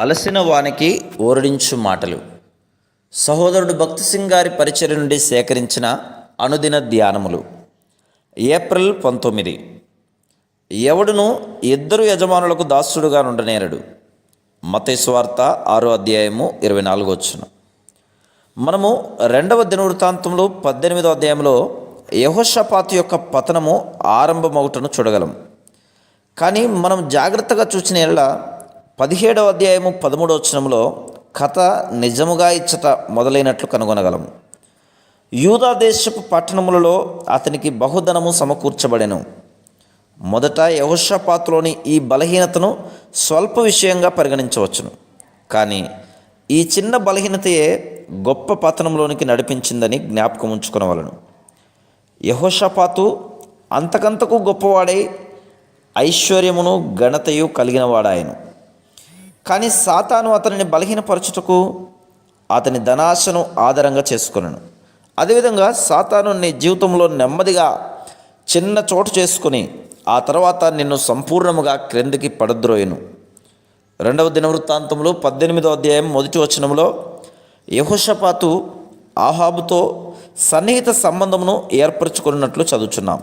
అలసిన వానికి ఓరడించు మాటలు. సహోదరుడు భక్తి సింగ్ గారి పరిచయ నుండి సేకరించిన అనుదిన ధ్యానములు. ఏప్రిల్ పంతొమ్మిది. ఎవడును ఇద్దరు యజమానులకు దాసుడుగా నుండనేరడు. మతేశ్వార్త ఆరో అధ్యాయము ఇరవై నాలుగు వచ్చును మనము రెండవ దినవృత్తాంతంలో పద్దెనిమిదో అధ్యాయంలో యహోషపాతు యొక్క పతనము ఆరంభమవుటను చూడగలం. కానీ మనం జాగ్రత్తగా చూసిన ఎడల పదిహేడవ అధ్యాయము పదమూడవచనంలో కథ నిజముగా ఇచ్చట మొదలైనట్లు కనుగొనగలము యూదా దేశపు పట్టణములలో అతనికి బహుధనము సమకూర్చబడెను. మొదట యహోషపాతులోని ఈ బలహీనతను స్వల్ప విషయంగా పరిగణించవచ్చును. కానీ ఈ చిన్న బలహీనతయే గొప్ప పతనంలోనికి నడిపించిందని జ్ఞాపకం ఉంచుకునవలను. యహోషపాతు అంతకంతకు గొప్పవాడై ఐశ్వర్యమును ఘనతయు కలిగినవాడాయను. కానీ సాతాను అతనిని బలహీనపరచుటకు అతని ధనాశను ఆధారంగా చేసుకున్నాను అదేవిధంగా సాతాను నీ జీవితంలో నెమ్మదిగా చిన్న చోటు చేసుకుని ఆ తర్వాత నిన్ను సంపూర్ణముగా క్రిందికి పడద్రోయను. రెండవ దినవృత్తాంతంలో పద్దెనిమిదో అధ్యాయం మొదటి వచనంలో యహుషపాతు ఆహాబుతో సన్నిహిత సంబంధమును ఏర్పరచుకున్నట్లు చదువుచున్నాం.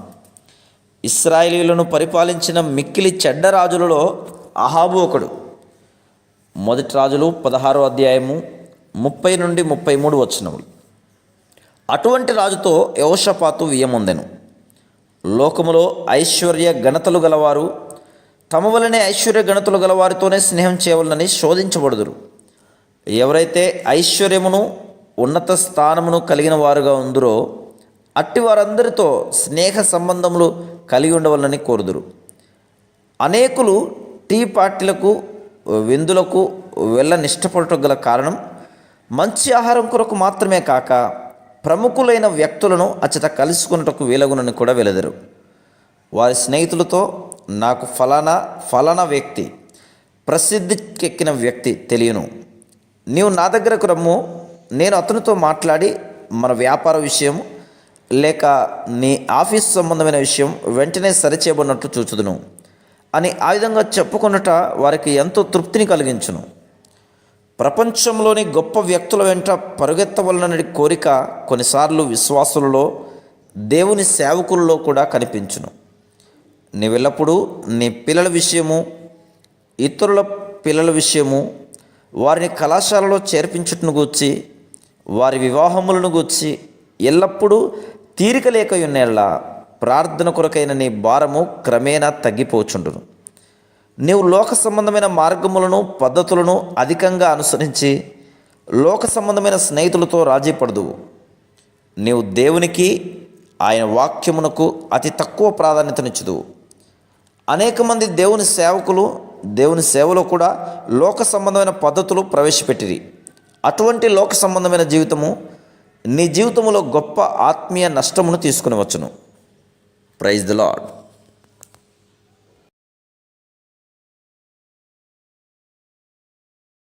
ఇస్రాయేలీలను పరిపాలించిన మిక్కిలి చెడ్డ రాజులలో అహాబు ఒకడు. మొదటి రాజులు పదహారో అధ్యాయము ముప్పై నుండి ముప్పై మూడు వచనములు అటువంటి రాజుతో యోషపాతు వియముందెను లోకములో ఐశ్వర్య ఘనతలు గలవారు తమ వలనే ఐశ్వర్య గణతలు గలవారితోనే స్నేహం చేయవలనని శోధించబడుదురు. ఎవరైతే ఐశ్వర్యమును ఉన్నత స్థానమును కలిగిన వారుగా ఉందరో అట్టి వారందరితో స్నేహ సంబంధములు కలిగి ఉండవలనని కోరుదురు. అనేకులు టీ పార్టీలకు విందులకు వెళ్ళనిష్టపడటం గల కారణం మంచి ఆహారం కొరకు మాత్రమే కాక ప్రముఖులైన వ్యక్తులను అచ్చట కలుసుకున్నటకు వీలగునని కూడా వెలదరు. వారి స్నేహితులతో నాకు ఫలానా ఫలానా వ్యక్తి ప్రసిద్ధికెక్కిన వ్యక్తి తెలియను. నీవు నా దగ్గరకు రమ్ము నేను అతనితో మాట్లాడి మన వ్యాపార విషయం లేక నీ ఆఫీస్ సంబంధమైన విషయం వెంటనే సరిచేయబడినట్లు చూచుదును. అని ఆ విధంగా చెప్పుకొనుట వారికి ఎంతో తృప్తిని కలిగించును. ప్రపంచంలోని గొప్ప వ్యక్తుల వెంట పరుగెత్తవలనని కోరిక కొన్నిసార్లు విశ్వాసులలో దేవుని సేవకులలో కూడా కనిపించును. నీవెల్లప్పుడూ నీ పిల్లల విషయము ఇతరుల పిల్లల విషయము వారిని కళాశాలలో చేర్పించుటను గూర్చి వారి వివాహములను గూర్చి ఎల్లప్పుడూ తీరిక లేక ఉన్నేళ్ళ ప్రార్థన కొరకైన నీ భారము క్రమేణా తగ్గిపోచుండును. నీవు లోక సంబంధమైన మార్గములను పద్ధతులను అధికంగా అనుసరించి లోక సంబంధమైన స్నేహితులతో రాజీ పడదువు. నీవు దేవునికి ఆయన వాక్యమునకు అతి తక్కువ ప్రాధాన్యతనిచ్చుదువు. అనేక మంది దేవుని సేవకులు దేవుని సేవలో కూడా లోక సంబంధమైన పద్ధతులు ప్రవేశపెట్టిరి. అటువంటి లోక సంబంధమైన జీవితము నీ జీవితంలో గొప్ప ఆత్మీయ నష్టమును తీసుకుని వచ్చును. Praise the Lord.